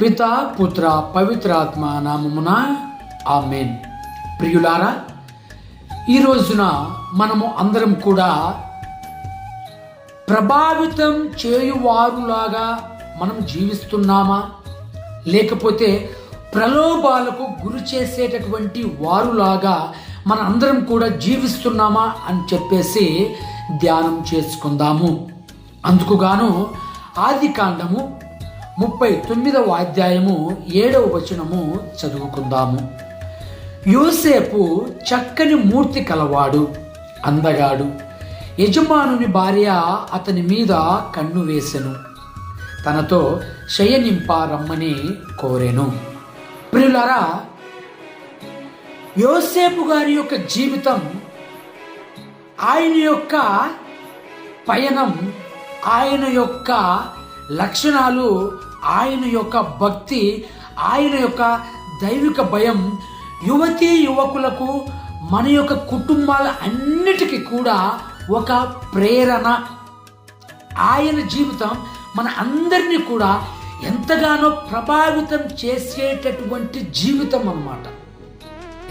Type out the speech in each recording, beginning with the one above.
పిత పుత్ర పవిత్రాత్మ నామమున ఆమెన్. ప్రియులారా ఈ రోజున మనము అందరం కూడా ప్రభావితం చేయువారులాగా మనం జీవిస్తున్నామా? లేకపోతే ప్రలోభాలకు గురి చేసేటటువంటి వారులాగా మన అందరం కూడా జీవిస్తున్నామా అని చెప్పేసి ధ్యానం చేసుకుందాము. అందుకుగాను ఆది కాండము ముప్పై తొమ్మిదవ అధ్యాయము ఏడవ వచనము చదువుకుందాము. యోసేపు చక్కని మూర్తి కలవాడు అందగాడు. యజమానుని భార్య అతని మీద కన్ను వేసెను. తనతో శయనింప రమ్మని కోరెను. ప్రియులరా యోసేపు గారి యొక్క జీవితం ఆయన యొక్క పయనం ఆయన యొక్క లక్షణాలు ఆయన యొక్క భక్తి ఆయన యొక్క దైవిక భయం యువతీ యువకులకు మన యొక్క కుటుంబాల అన్నిటికీ కూడా ఒక ప్రేరణ. ఆయన జీవితం మన అందరినీ కూడా ఎంతగానో ప్రభావితం చేసేటటువంటి జీవితం అన్నమాట.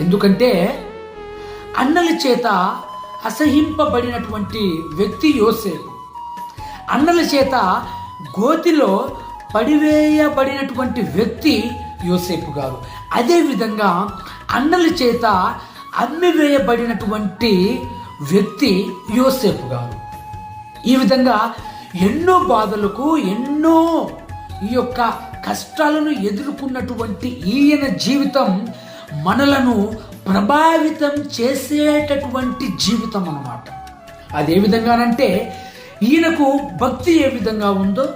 ఎందుకంటే అన్నల చేత అసహింపబడినటువంటి వ్యక్తి యోసేపు. అన్నల చేత గోతిలో పడివేయబడినటువంటి వ్యక్తి యోసేపు గారు. అదేవిధంగా అన్నల చేత అమ్మివేయబడినటువంటి వ్యక్తి యోసేపు గారు. ఈ విధంగా ఎన్నో బాధలకు ఎన్నో ఈ యొక్క కష్టాలను ఎదుర్కొన్నటువంటి ఈయన జీవితం మనలను ప్రభావితం చేసేటటువంటి జీవితం అన్నమాట. అదే విధంగానంటే ఈయనకు భక్తి ఏ విధంగా ఉందో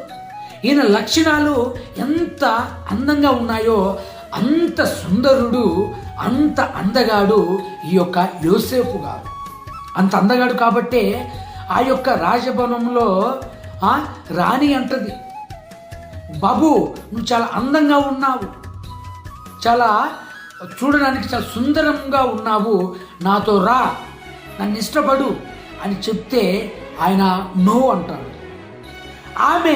ఈయన లక్షణాలు ఎంత అందంగా ఉన్నాయో అంత సుందరుడు అంత అందగాడు ఈ యొక్క యోసేపు గారు. అంత అందగాడు కాబట్టే ఆ యొక్క రాజభవనంలో రాణి అంటది బాబు నువ్వు చాలా అందంగా ఉన్నావు. చాలా చూడడానికి చాలా సుందరంగా ఉన్నావు. నాతో రా నన్ను ఇష్టపడు అని చెప్తే ఆయన నో అంటాడు. ఆమె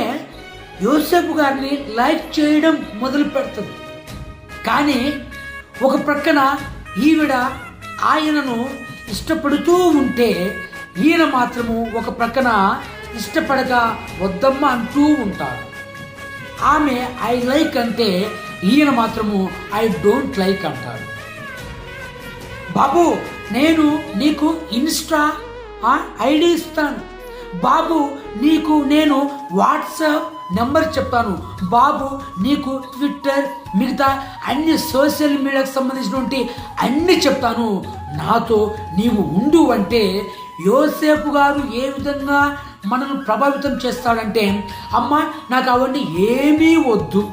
యోసేపు గారిని లైక్ చేయడం మొదలు పెడుతుంది. కానీ ఒక ప్రక్కన ఈవిడ ఆయనను ఇష్టపడుతూ ఉంటే ఈయన మాత్రము ఒక ప్రక్కన ఇష్టపడక వద్దమ్మ అంటూ ఉంటాడు. ఆమె ఐ లైక్ అంటే ఈయన మాత్రము ఐ డోంట్ లైక్ అంటాడు. బాబు నేను నీకు ఇన్స్టా ఐడి ఇస్తాను. బాబు నీకు నేను వాట్సాప్ నెంబర్ చెప్తాను. బాబు నీకు ట్విట్టర్ మిగతా అన్ని సోషల్ మీడియాకు సంబంధించినటువంటి అన్ని చెప్తాను. నాతో నీవు ఉండు అంటే యోసేపు గారు ఏ విధంగా మనల్ని ప్రభావితం చేస్తాడంటే అమ్మ నాకు అవన్నీ ఏమీ వద్దు.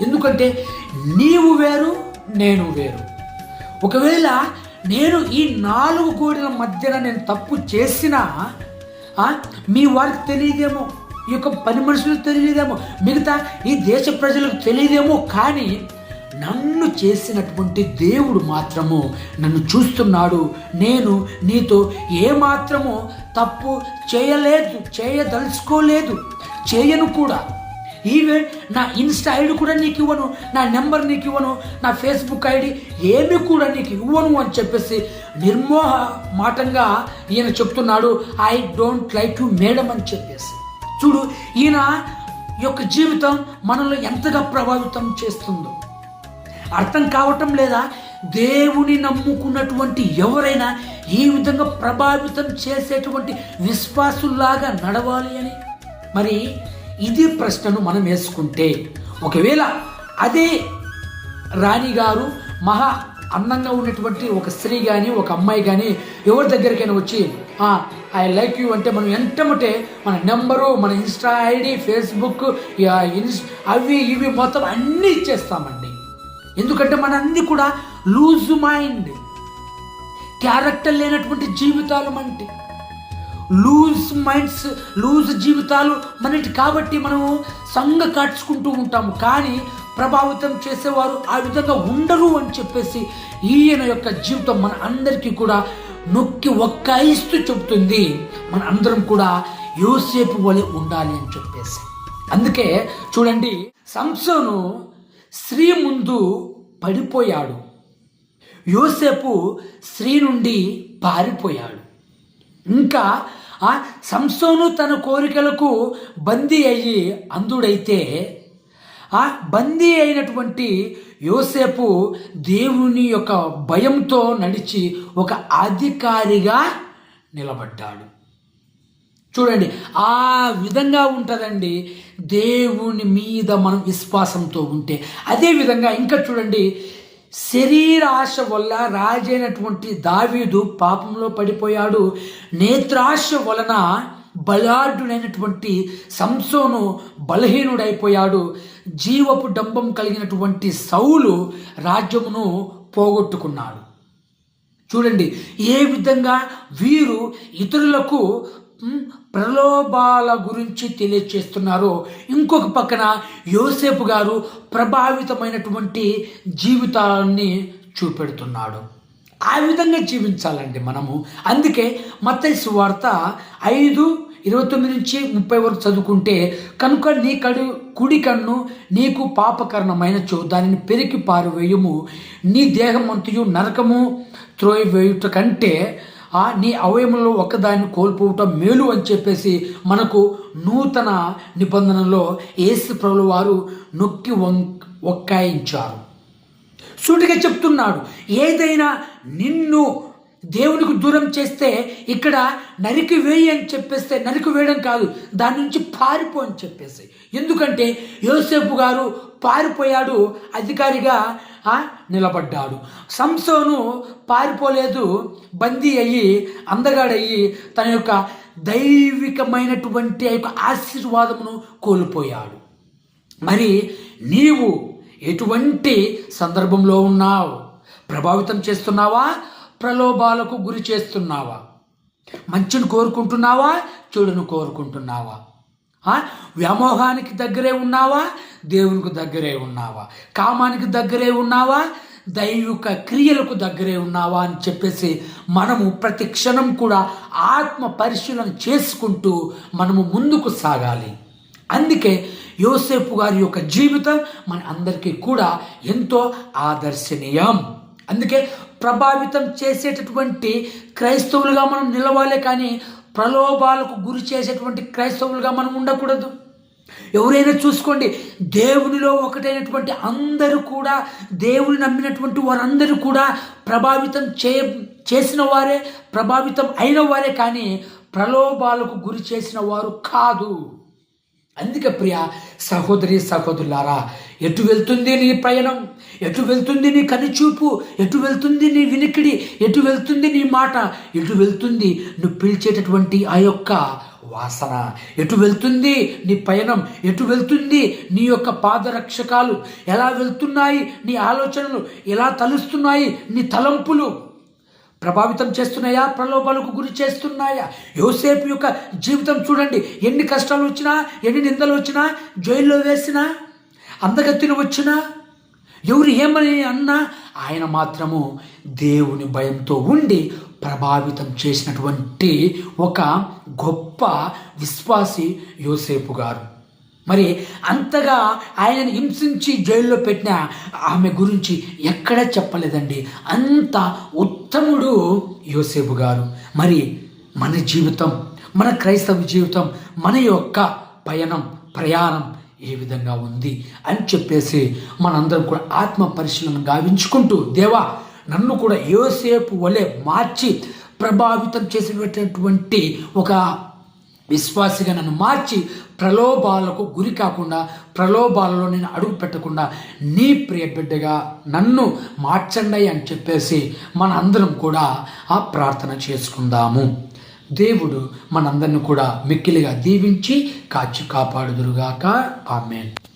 ఎందుకంటే నీవు వేరు నేను వేరు. ఒకవేళ నేను ఈ నాలుగు కోడిల మధ్యన నేను తప్పు చేసినా మీ వారికి తెలియదేమో. ఈ యొక్క పని మనుషులకు తెలియదేమో మిగతా ఈ దేశ ప్రజలకు తెలియదేమో కానీ నన్ను చేసినటువంటి దేవుడు మాత్రము నన్ను చూస్తున్నాడు. నేను నీతో ఏమాత్రము తప్పు చేయలేదు చేయదలుచుకోలేదు చేయను కూడా. ఈవెన్ నా ఇన్స్టా ఐడి కూడా నీకు ఇవ్వను నా నెంబర్ నీకు ఇవ్వను నా ఫేస్బుక్ ఐడి ఏమి కూడా నీకు ఇవ్వను అని చెప్పేసి నిర్మోహ మాటంగా ఈయన చెప్తున్నాడు I don't like you madam అని చెప్పేసి. చూడు ఈయన యొక్క జీవితం మనల్ని ఎంతగా ప్రభావితం చేస్తుందో. అర్థం కావటం లేదా? దేవుని నమ్ముకున్నటువంటి ఎవరైనా ఈ విధంగా ప్రభావితం చేసేటువంటి విశ్వాసుల్లాగా నడవాలి అని? మరి ఇది ప్రశ్నను మనం వేసుకుంటే ఒకవేళ అదే రాణిగారు మహా అందంగా ఉన్నటువంటి ఒక స్త్రీ కానీ ఒక అమ్మాయి కానీ ఎవరి దగ్గరికైనా వచ్చి ఐ లైక్ యూ అంటే మనం ఎంటమంటే మన నెంబరు మన ఇన్స్టా ఐడి ఫేస్బుక్ ఇన్స్ అవి ఇవి మొత్తం అన్నీ ఇచ్చేస్తామండి. ఎందుకంటే మన అన్ని కూడా లూజ్ మైండ్ క్యారెక్టర్ లేనటువంటి జీవితాలు అంటే లూజ్ మైండ్స్ లూజ్ జీవితాలు మనటి కాబట్టి మనము సంగ కాడ్చుకుంటూ ఉంటాము. కానీ ప్రభావితం చేసేవారు ఆ విధంగా ఉండరు అని చెప్పేసి ఈయన యొక్క జీవితం మన అందరికీ కూడా నొక్కి ఒక్కాయిస్తూ చెబుతుంది. మన అందరం కూడా యోసేపు వలె ఉండాలి అని చెప్పేసి. అందుకే చూడండి సంసోను స్త్రీ ముందు పడిపోయాడు. యోసేపు స్త్రీ నుండి పారిపోయాడు. ఇంకా ఆ సంసోను తన కోరికలకు బందీ అయ్యి అందుడైతే ఆ బందీ అయినటువంటి యోసేపు దేవుని యొక్క భయంతో నడిచి ఒక అధికారిగా నిలబడ్డాడు. చూడండి ఆ విధంగా ఉంటుందండి దేవుని మీద మనం విశ్వాసంతో ఉంటే. అదే విధంగా ఇంకా చూడండి శరీరాశ వల్ల రాజైనటువంటి దావీదు పాపంలో పడిపోయాడు. నేత్రాశ వలన బలాఢ్యుడైనటువంటి సంసోను బలహీనుడైపోయాడు. జీవపు డంబం కలిగినటువంటి సౌలు రాజ్యమును పోగొట్టుకున్నాడు. చూడండి ఏ విధంగా వీరు ఇతరులకు ప్రలోభాల గురించి తెలియచేస్తున్నారో. ఇంకొక పక్కన యోసేపు గారు ప్రభావితమైనటువంటి జీవితాన్ని చూపెడుతున్నాడు. ఆ విధంగా జీవించాలండి మనము. అందుకే మత్తైసు వార్త ఐదు ఇరవై తొమ్మిది నుంచి ముప్పై వరకు చదువుకుంటే కనుక నీ కడు కుడి కన్ను నీకు పాపకరణమైనచో దానిని పెరికి పారువేయము. నీ దేహం అంతయు నరకము త్రోయవేయుట కంటే ఆ నీ అవయవంలో ఒకదాన్ని కోల్పోవటం మేలు అని చెప్పేసి మనకు నూతన నిబంధనలో ఏసు ప్రభులు వారు నొక్కి వంక్ ఒక్కాయించారు. సూటిగా చెప్తున్నాడు ఏదైనా నిన్ను దేవునికి దూరం చేస్తే ఇక్కడ నరికి వేయి అని చెప్పేస్తే నరికి వేయడం కాదు దాని నుంచి పారిపో అని చెప్పేసి. ఎందుకంటే యోసేపు గారు పారిపోయాడు అధికారిగా నిలబడ్డాడు. సంసోను పారిపోలేదు బందీ అయ్యి అందగాడయ్యి తన యొక్క దైవికమైనటువంటి యొక్క ఆశీర్వాదమును కోల్పోయాడు. మరి నీవు ఎటువంటి సందర్భంలో ఉన్నావు? ప్రభావితం చేస్తున్నావా? ప్రలోభాలకు గురి చేస్తున్నావా? మంచిని కోరుకుంటున్నావా? చెడును కోరుకుంటున్నావా? వ్యామోహానికి దగ్గరే ఉన్నావా? దేవునికి దగ్గరే ఉన్నావా? కామానికి దగ్గరే ఉన్నావా? దైవిక క్రియలకు దగ్గరే ఉన్నావా అని చెప్పేసి మనము ప్రతి క్షణం కూడా ఆత్మ పరిశీలన చేసుకుంటూ మనము ముందుకు సాగాలి. అందుకే యోసేపు గారి యొక్క జీవితం మన అందరికీ కూడా ఎంతో ఆదర్శనీయం. అందుకే ప్రభావితం చేసేటటువంటి క్రైస్తవులుగా మనం నిలవాలి కానీ ప్రలోభాలకు గురి చేసేటువంటి క్రైస్తవులుగా మనం ఉండకూడదు. ఎవరైనా చూసుకోండి దేవునిలో ఒకటైనటువంటి అందరూ కూడా దేవుని నమ్మినటువంటి వారందరూ కూడా ప్రభావితం చే చేసిన వారే ప్రభావితం అయిన వారే కానీ ప్రలోభాలకు గురి చేసిన వారు కాదు. అందుకే ప్రియ సహోదరి సహోదరులారా ఎటు వెళ్తుంది నీ ప్రయాణం? ఎటు వెళ్తుంది నీ కనిచూపు? ఎటు వెళ్తుంది నీ వినికిడి? ఎటు వెళ్తుంది నీ మాట? ఎటు వెళ్తుంది నువ్వు పిలిచేటటువంటి ఆ యొక్క వాసన? ఎటు వెళ్తుంది నీ పయనం? ఎటు వెళ్తుంది నీ యొక్క పాదరక్షకాలు? ఎలా వెళ్తున్నాయి నీ ఆలోచనలు? ఎలా తలుస్తున్నాయి నీ తలంపులు? ప్రభావితం చేస్తున్నాయా? ప్రలోభాలకు గురి చేస్తున్నాయా? యోసేపు యొక్క జీవితం చూడండి. ఎన్ని కష్టాలు వచ్చినా ఎన్ని నిందలు వచ్చినా జైల్లో వేసినా అందగత్తిన వచ్చినా ఎవరు ఏమని అన్నా ఆయన మాత్రము దేవుని భయంతో ఉండి ప్రభావితం చేసినటువంటి ఒక గొప్ప విశ్వాసి యోసేపు గారు. మరి అంతగా ఆయనను హింసించి జైల్లో పెట్టిన ఆమె గురించి ఎక్కడ చెప్పలేదండి. అంత ఉత్తముడు యోసేపు గారు. మరి మన జీవితం మన క్రైస్తవ జీవితం మన యొక్క పయనం ప్రయాణం ఏ విధంగా ఉంది అని చెప్పేసి మనందరం కూడా ఆత్మ పరిశీలన గావించుకుంటూ దేవా నన్ను కూడా యోసేపు వలె మార్చి ప్రభావితం చేసినటువంటి ఒక విశ్వాసిగా నన్ను మార్చి ప్రలోభాలకు గురి కాకుండా ప్రలోభాలలో నేను అడుగు పెట్టకుండా నీ ప్రియ బిడ్డగా నన్ను మార్చండి అని చెప్పేసి మన అందరం కూడా ఆ ప్రార్థన చేసుకుందాము. దేవుడు మనందరిని కూడా మిక్కిలిగా దీవించి కాచి కాపాడుదురుగాక. ఆమెన్.